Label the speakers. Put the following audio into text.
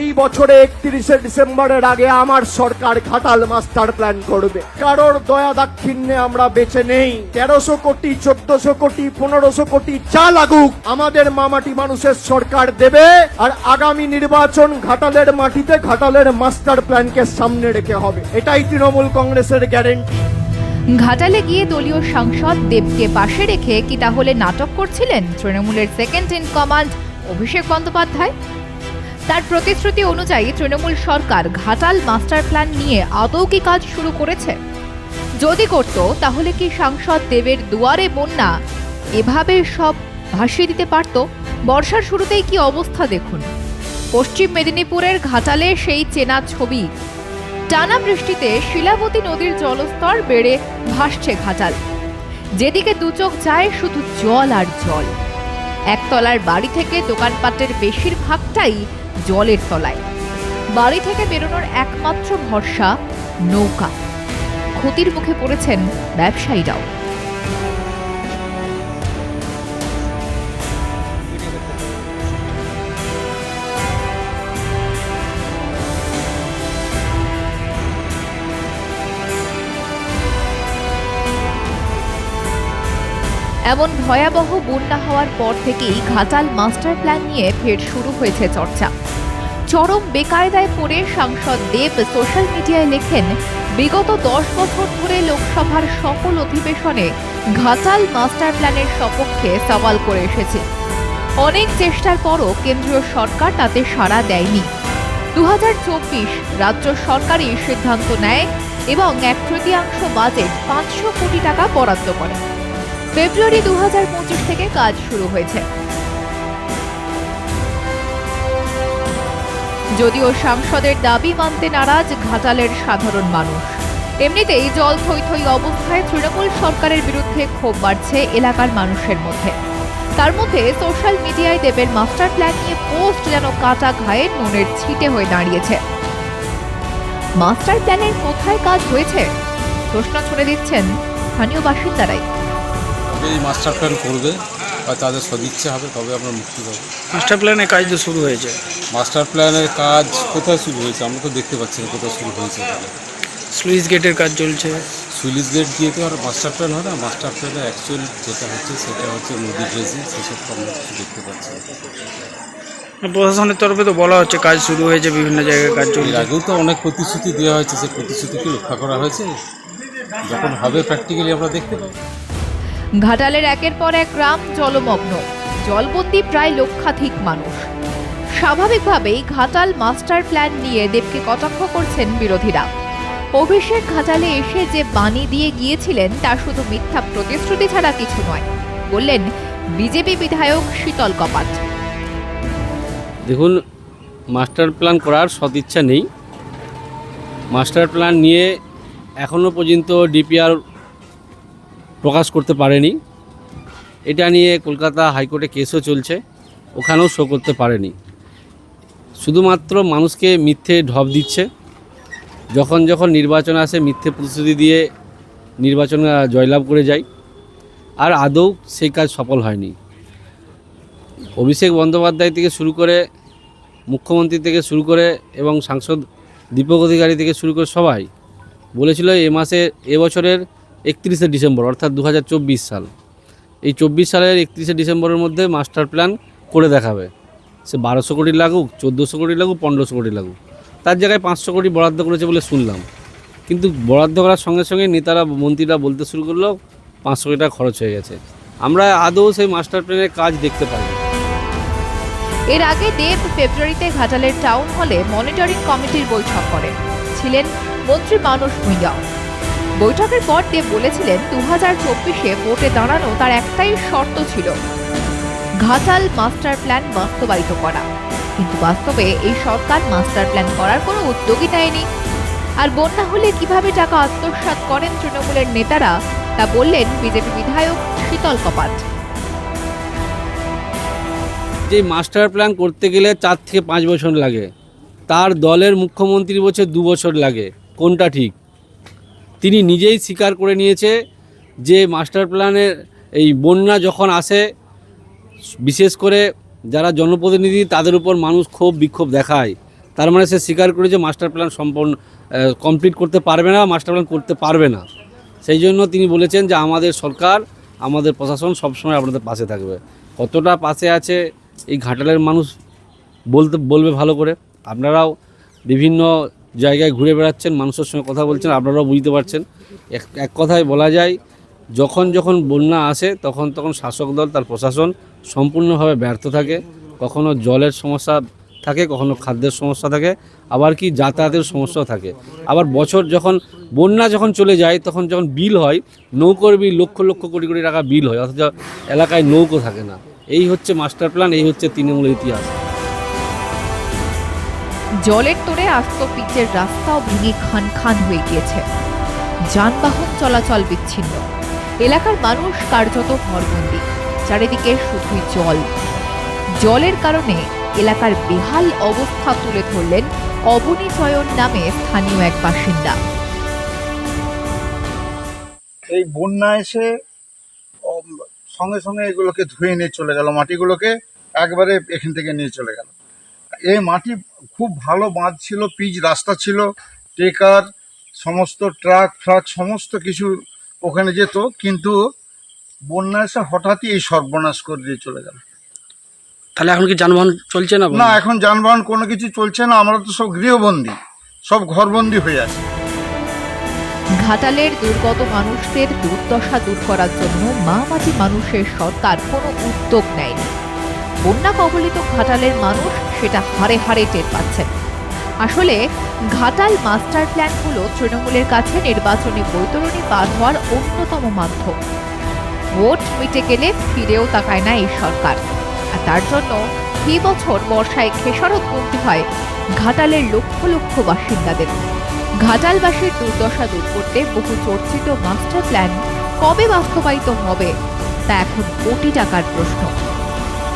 Speaker 1: এই বছরে একত্রিশে ডিসেম্বরের আগে আমার সরকার ঘাটাল মাস্টার প্ল্যান করবে। কারোর দয়া দাক্ষিণ্যে আমরা বেঁচে নেই। তেরোশো কোটি, চোদ্দশো কোটি, পনেরোশো কোটি যা লাগুক, আমাদের মামাটি মানুষের সরকার দেবে। আর আগামী নির্বাচন ঘাটালের মাটিতে ঘাটালের মাস্টার প্ল্যানকে সামনে রেখে হবে। এটাই তৃণমূল কংগ্রেসের গ্যারেন্টি।
Speaker 2: ঘাটালে গিয়ে দলীয় সাংসদ দেবকে পাশে রেখে কি তাহলে নাটক করছিলেন? তৃণমূলের second in command Abhishek Bandyopadhyay? তার প্রতিশ্রুতি অনুযায়ী তৃণমূল সরকার ঘাটাল মাস্টার প্ল্যান নিয়ে আদৌ কি কাজ শুরু করেছে। যদি করত, তাহলে কি সাংসদ দেবের দুয়ারে বন্যা এভাবে সব ভাসিয়ে দিতে পারত? বর্ষার শুরুতেই কি অবস্থা দেখুন। পশ্চিম মেদিনীপুরের ঘাটালে সেই চেনা ছবি। টানা বৃষ্টিতে শিলাবতী নদীর জলস্তর বেড়ে ভাসছে ঘাটাল। যেদিকে দুচোখ যায়, শুধু জল আর জল। একতলার বাড়ি থেকে দোকানপাটের বেশিরভাগটাই জলের তলায়। বাড়ি থেকে বেরোনোর একমাত্র ভরসা নৌকা। ক্ষতির মুখে পড়েছেন ব্যবসায়ীরাও। এমন ভয়াবহ বন্যা হওয়ার পর থেকেই ঘাটাল মাস্টার প্ল্যান নিয়ে ফের শুরু হয়েছে চর্চা। চরম বেকায়দায় পড়ে সাংসদ দেব সোশ্যাল মিডিয়ায় লেখেন, বিগত দশ বছর ধরে লোকসভার সকল অধিবেশনে ঘাটাল মাস্টার প্ল্যানের সপক্ষে সওয়াল করে এসেছে। অনেক চেষ্টার পরও কেন্দ্রীয় সরকার তাতে সাড়া দেয়নি। দু হাজার চব্বিশ রাজ্য সরকারই সিদ্ধান্ত নেয় এবং এক তৃতীয়াংশ বাজেট পাঁচশো কোটি টাকা বরাদ্দ করে। ফেব্রুয়ারি দু হাজার পঁচিশ থেকে কাজ শুরু হয়েছে। যদিও সাংসদের দাবি মানতে নারাজ ঘাটালের সাধারণ মানুষ। এমনিতেই জল থই থই অবস্থায় তৃণমূল সরকারের বিরুদ্ধে ক্ষোভ বাড়ছে এলাকার মানুষের মধ্যে। তার মধ্যে সোশ্যাল মিডিয়ায় দেবের মাস্টার প্ল্যান নিয়ে পোস্ট যেন কাটা ঘায়ে নুনের ছিটে হয়ে দাঁড়িয়েছে। মাস্টার প্ল্যানের কোথায় কাজ হয়েছে? প্রশ্ন ছুড়ে দিচ্ছেন স্থানীয় বাসিন্দারাই।
Speaker 3: তবে এই মাস্টার প্ল্যান করবে বা তাদের সদিচ্ছা হবে তবে আমরা মুক্তি পাবো।
Speaker 4: মাস্টার প্ল্যানের কাজ তো শুরু হয়েছে?
Speaker 3: মাস্টার প্ল্যানের কাজ কোথায় শুরু হয়েছে? আমরা তো দেখতে পাচ্ছি না কোথায় শুরু হয়েছে।
Speaker 4: স্লুইস গেটের কাজ চলছে।
Speaker 3: সুইলিশ গেট দিয়ে তো আর মাস্টার প্ল্যান হয় না। মাস্টার প্ল্যানে অ্যাকচুয়াল যেটা হচ্ছে সেটা হচ্ছে নদী ড্রেজিং সেসব তো আমরা কিছু দেখতে পাচ্ছি
Speaker 4: প্রশাসনের তরফে তো বলা হচ্ছে কাজ শুরু হয়েছে বিভিন্ন জায়গায় কাজ চলছে।
Speaker 3: আগেও তো অনেক প্রতিশ্রুতি দেওয়া হয়েছে। সেই প্রতিশ্রুতিকে রক্ষা করা হয়েছে। যখন হবে প্র্যাকটিক্যালি আমরা দেখতে পাবো।
Speaker 2: ঘাটালের একের পর এক গ্রাম জলমগ্ন। জলবন্দী প্রায় লক্ষাধিক মানুষ। স্বাভাবিকভাবেই ঘাটাল মাস্টার প্ল্যান নিয়ে দেবকে কটাক্ষ করছেন বিরোধীরা। অভিষেক ঘাটালে এসে যে বাণী দিয়ে গিয়েছিলেন, তা শুধু মিথ্যা প্রতিশ্রুতি ছাড়া কিছু নয়, বললেন বিজেপি বিধায়ক শীতল কপাট।
Speaker 5: দেখুন, মাস্টার প্ল্যান করার সদিচ্ছা নেই। মাস্টার প্ল্যান নিয়ে এখনও পর্যন্ত ডিপিআর করতে পারেনি। এটা নিয়ে কলকাতা হাইকোর্টে কেসও চলছে, ওখানেও শো করতে পারেনি। শুধুমাত্র মানুষকে মিথ্যে ঢপ দিচ্ছে। যখন যখন নির্বাচন আসে, মিথ্যে প্রতিশ্রুতি দিয়ে নির্বাচন জয়লাভ করে যায়। আর আদৌ সেই কাজ সফল হয়নি। অভিষেক বন্দ্যোপাধ্যায় থেকে শুরু করে, মুখ্যমন্ত্রী থেকে শুরু করে এবং সাংসদ দীপক অধিকারী থেকে শুরু করে সবাই বলেছিল এ মাসে এবছরের একত্রিশে ডিসেম্বর, অর্থাৎ দু হাজার চব্বিশ সাল। এই চব্বিশ সালের একত্রিশে ডিসেম্বরের মধ্যে মাস্টার প্ল্যান করে দেখাবে। সে বারোশো কোটি লাগুক, চোদ্দোশো কোটি লাগুক, পনেরোশো কোটি লাগুক। তার জায়গায় পাঁচশো কোটি বরাদ্দ করেছে বলে শুনলাম। কিন্তু বরাদ্দ করার সঙ্গে সঙ্গে নেতারা, মন্ত্রীরা বলতে শুরু করল, পাঁচশো কোটি টাকা খরচ হয়ে গেছে। আমরা আদৌ সেই মাস্টার প্ল্যানের কাজ দেখতে পাই
Speaker 2: এর আগে দেব ফেব্রুয়ারিতে ঘাটালের টাউন হলে মনিটরিং কমিটির বৈঠক করেন। ছিলেন মন্ত্রী মানস ভূঁইয়া। বৈঠকের পর দেব বলেছিলেন দু হাজার চব্বিশে ভোটে দাঁড়ানো তার একটাই শর্ত ছিল, ঘাটাল মাস্টার প্ল্যান বাস্তবায়িত করা। কিন্তু বাস্তবে এই সরকার মাস্টার প্ল্যান করার কোনো উদ্যোগই নেয়নি। আর বন্যা হলে কীভাবে টাকা আত্মসাৎ করেন তৃণমূলের নেতারা, তা বললেন বিজেপি বিধায়ক শীতল কপাট।
Speaker 5: যে মাস্টার প্ল্যান করতে গেলে চার থেকে পাঁচ বছর লাগে, তার দলের মুখ্যমন্ত্রী বলছে দু বছর লাগে, কোনটা ঠিক? তিনি নিজেই স্বীকার করে নিয়েছে যে মাস্টার প্ল্যানের এই বন্যা যখন আসে, বিশেষ করে যারা জনপ্রতিনিধি তাদের উপর মানুষ ক্ষোভ বিক্ষোভ দেখায়। তার মানে সে স্বীকার করে যে মাস্টার প্ল্যান সম্পূর্ণ কমপ্লিট করতে পারবে না, মাস্টার প্ল্যান করতে পারবে না। সেই জন্য তিনি বলেছেন যে আমাদের সরকার, আমাদের প্রশাসন সবসময় আপনাদের পাশে থাকবে। কতটা পাশে আছে, এই ঘাটালের মানুষ বলতে, বলবে ভালো করে। আপনারাও বিভিন্ন জায়গায় ঘুরে বেড়াচ্ছেন, মানুষের সঙ্গে কথা বলছেন, আপনারাও বুঝতে পারছেন। এক এক কথায় বলা যায়, যখন যখন বন্যা আসে, তখন তখন শাসক দল তার প্রশাসন সম্পূর্ণভাবে ব্যর্থ থাকে। কখনো জলের সমস্যা থাকে, কখনো খাদ্যের সমস্যা থাকে, আবার কি যাতায়াতের সমস্যাও থাকে। আবার বছর যখন বন্যা যখন চলে যায়, তখন যখন বিল হয়, নৌকোর বিল লক্ষ লক্ষ কোটি কোটি টাকা বিল হয়, অথচ এলাকায় নৌকো থাকে না। এই হচ্ছে মাস্টার প্ল্যান, এই হচ্ছে তৃণমূলের ইতিহাস।
Speaker 2: জলের তোড়ে আস্ত পিচের রাস্তাও ভেঙে খান খান হয়ে গিয়েছে। যানবাহন চলাচল বিচ্ছিন্ন। এলাকার মানুষ কার্যত ঘরবন্দি, চারিদিকে শুধুই জল। জলের কারণে এলাকার বেহাল অবস্থা তুলে ধরলেন অবনী চয়ন নামে স্থানীয় এক বাসিন্দা।
Speaker 6: এই বন্যা এসে সঙ্গে সঙ্গে এগুলোকে ধুয়ে নিয়ে চলে গেল, মাটিগুলোকে একবারে এখান থেকে নিয়ে চলে গেল। এই মাটি খুব ভালো বাঁধ ছিল পিচ রাস্তা ছিল টেকার সমস্ত ট্রাক ফ্রাক সমস্ত কিছু ওখানে যেত কিন্তু বন্যা এসে হঠাৎই এই সর্বনাশ করে দিয়ে চলে গেল।
Speaker 4: তাহলে এখন কি যানবাহন চলছে না
Speaker 6: না এখন যানবাহন কোনো কিছু চলছে না আমরা তো সব গৃহবন্দী সব ঘরবন্দি হয়ে আছে।
Speaker 2: ঘাটালের দুর্গত মানুষদের দুর্দশা দূর করার জন্য মামাটি মানুষের সরকার কোনো উদ্যোগ নেয়নি। বন্যা কবলিত ঘাটালের মানুষ সেটা হারে হারে টের পাচ্ছেন আসলে ঘাটাল মাস্টার প্ল্যান হলো তৃণমূলের কাছে নির্বাচনী বৈতরণী পার হওয়ার অন্যতম মাধ্যম। ভোট মিটে গেলে ফিরেও তাকায় না এই সরকার। আর তার জন্য ফি বছর বর্ষায় খেসারত গুনতে হয় ঘাটালের লক্ষ লক্ষ বাসিন্দাদের। ঘাটালবাসীর দুর্দশা দূর করতে বহু চর্চিত মাস্টার প্ল্যান কবে বাস্তবায়িত হবে তা এখন কোটি টাকার প্রশ্ন।